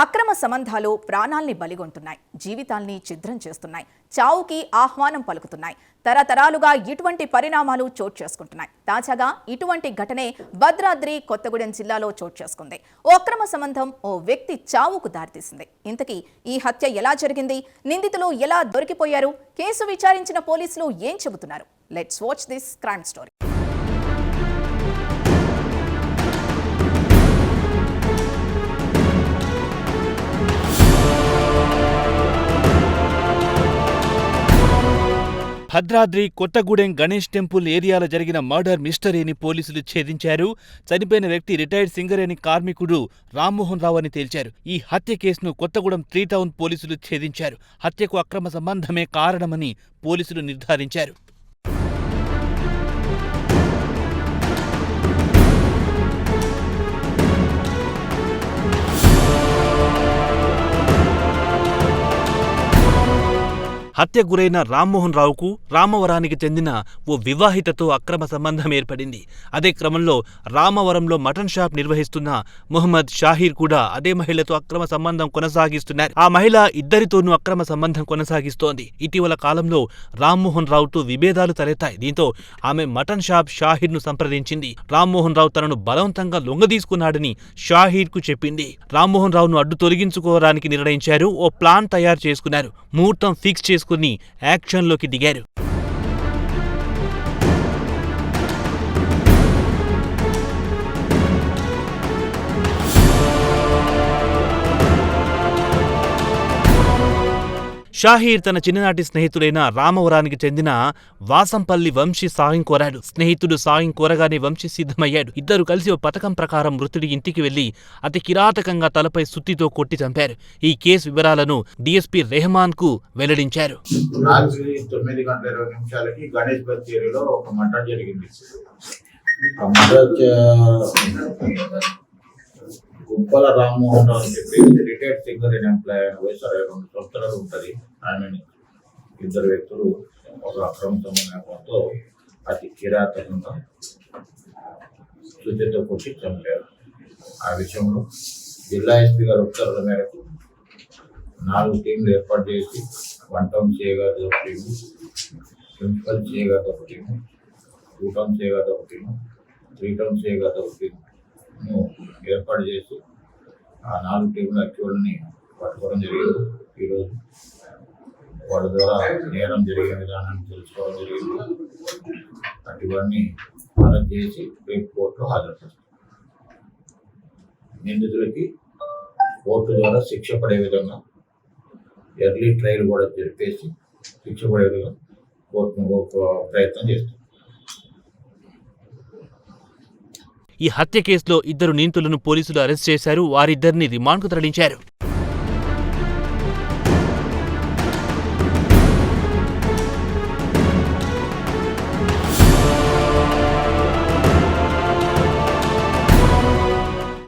అక్రమ సంబంధాలు ప్రాణాల్ని బలిగొంటున్నాయి జీవితాల్ని ఛిద్రం చేస్తున్నాయి చావుకి ఆహ్వానం పలుకుతున్నాయి తరతరాలుగా ఇటువంటి పరిణామాలు చోటు చేసుకుంటున్నాయి. తాజాగా ఇటువంటి ఘటనే భద్రాద్రి కొత్తగూడెం జిల్లాలో చోటు చేసుకుంది. ఓ అక్రమ సంబంధం ఓ వ్యక్తి చావుకు దారితీసింది. ఇంతకీ ఈ హత్య ఎలా జరిగింది? నిందితులు ఎలా దొరికిపోయారు? కేసు విచారించిన పోలీసులు ఏం చెబుతున్నారు? Let's watch this crime story Bhadradri Kothagudem Ganesh temple ఏరియాలో జరిగిన మర్డర్ మిస్టరీని పోలీసులు ఛేదించారు. చనిపోయిన వ్యక్తి రిటైర్డ్ సింగరేణి కార్మికుడు రామ్మోహన్ రావు అని తేల్చారు. ఈ హత్య కేసును కొత్తగూడెం త్రీ టౌన్ పోలీసులు ఛేదించారు. హత్యకు అక్రమ సంబంధమే కారణమని పోలీసులు నిర్ధారించారు. హత్య గురైన రామ్మోహన్ రావుకు రామవరానికి చెందిన ఓ వివాహితతో అక్రమ సంబంధం ఏర్పడింది. అదే క్రమంలో రామవరంలో మటన్ షాప్ నిర్వహిస్తున్న మొహమ్మద్ షాహీర్ కూడా అదే మహిళతో అక్రమ సంబంధం కొనసాగిస్తున్నారు. ఆ మహిళ ఇద్దరితోనూ అక్రమ సంబంధం కొనసాగిస్తోంది. ఇటీవల కాలంలో రామ్మోహన్ రావుతో విభేదాలు తలెత్తాయి. దీంతో ఆమె మటన్ షాప్ షాహీర్ను సంప్రదించింది. రామ్మోహన్ రావు తనను బలవంతంగా లొంగదీసుకున్నాడని షాహీర్కు చెప్పింది. రామ్మోహన్ రావును అడ్డు తొలగించుకోవడానికి నిర్ణయించారు. ఓ ప్లాన్ తయారు చేసుకున్నారు. ముహూర్తం ఫిక్స్ తీసుకుని యాక్షన్లోకి దిగారు. షాహీర్ తన చిన్ననాటి స్నేహితుడైన రామవరానికి చెందిన వాసంపల్లి వంశీ సాయం కోరాడు. స్నేహితుడు సాయం కోరగానే వంశీ సిద్ధమయ్యాడు. ఇద్దరు కలిసి ఓ పథకం ప్రకారం మృతుడి ఇంటికి వెళ్ళి అతి కిరాతకంగా తలపై సుత్తితో కొట్టి చంపారు. ఈ కేసు వివరాలను డిఎస్పీ రెహమాన్కు వెల్లడించారు తొమ్మిది గంటల ఇరవై నిమిషాలకి గణేష్ బస్తీలో ఒక మటన్ జరిగింది. ఆ రామ్మోహన్ రావు అని చెప్పి రిటైర్డ్ సింగర్ అండ్ ఎంప్లాయ్ అయిన వయసు అరవై రెండు సంవత్సరాలు ఉంటుంది. ఆమెని ఇద్దరు వ్యక్తులు ఒక అక్రమ సంబంధంతో అతి కిరాతకంగా శుద్ధితో కొట్టి చంపారు. ఆ విషయంలో జిల్లా ఎస్పీ గారు ఉత్తర్వుల మేరకు నాలుగు టీంలు ఏర్పాటు చేసి వన్ టౌన్ చేయగాది ఒక టీము ప్రిన్సిపల్ చేయగాది ఒక టీము టూ టౌన్ చేయగాది ఒక టీము త్రీ టౌన్ చేయగాది ఒక టీము. ఏర్పాటు చేసి ఆ నాలుగు టీముల అక్యూళ్ళని పట్టుకోవడం జరిగింది. ఈరోజు వాళ్ళ ద్వారా నేరం జరిగే విధానాన్ని తెలుసుకోవడం జరిగింది. అటువన్నీ అరెస్ట్ చేసి రేపు కోర్టులో హాజరుపరుస్తాం నిందితులకి కోర్టు ద్వారా శిక్ష పడే విధంగా ఎర్లీ ట్రయల్ కూడా జరిపేసి శిక్ష పడే విధంగా కోర్టును ప్రయత్నం చేస్తాం ఈ హత్య కేసులో ఇద్దరు నిందితులను పోలీసులు అరెస్ట్ చేశారు. వారిద్దరిని రిమాండ్కు తరలించారు.